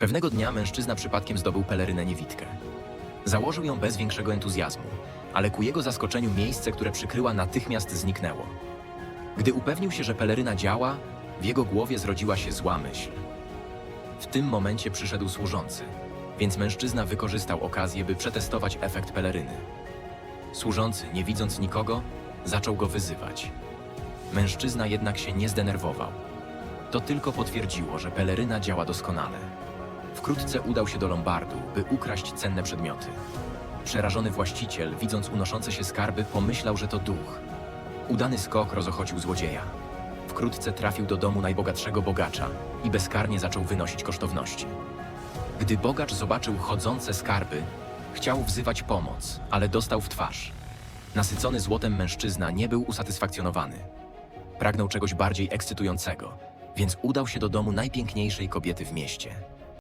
Pewnego dnia mężczyzna przypadkiem zdobył pelerynę niewidkę. Założył ją bez większego entuzjazmu, ale ku jego zaskoczeniu miejsce, które przykryła, natychmiast zniknęło. Gdy upewnił się, że peleryna działa, w jego głowie zrodziła się zła myśl. W tym momencie przyszedł służący, więc mężczyzna wykorzystał okazję, by przetestować efekt peleryny. Służący, nie widząc nikogo, zaczął go wyzywać. Mężczyzna jednak się nie zdenerwował. To tylko potwierdziło, że peleryna działa doskonale. Wkrótce udał się do lombardu, by ukraść cenne przedmioty. Przerażony właściciel, widząc unoszące się skarby, pomyślał, że to duch. Udany skok rozochocił złodzieja. Wkrótce trafił do domu najbogatszego bogacza i bezkarnie zaczął wynosić kosztowności. Gdy bogacz zobaczył chodzące skarby, chciał wzywać pomoc, ale dostał w twarz. Nasycony złotem mężczyzna nie był usatysfakcjonowany. Pragnął czegoś bardziej ekscytującego, więc udał się do domu najpiękniejszej kobiety w mieście.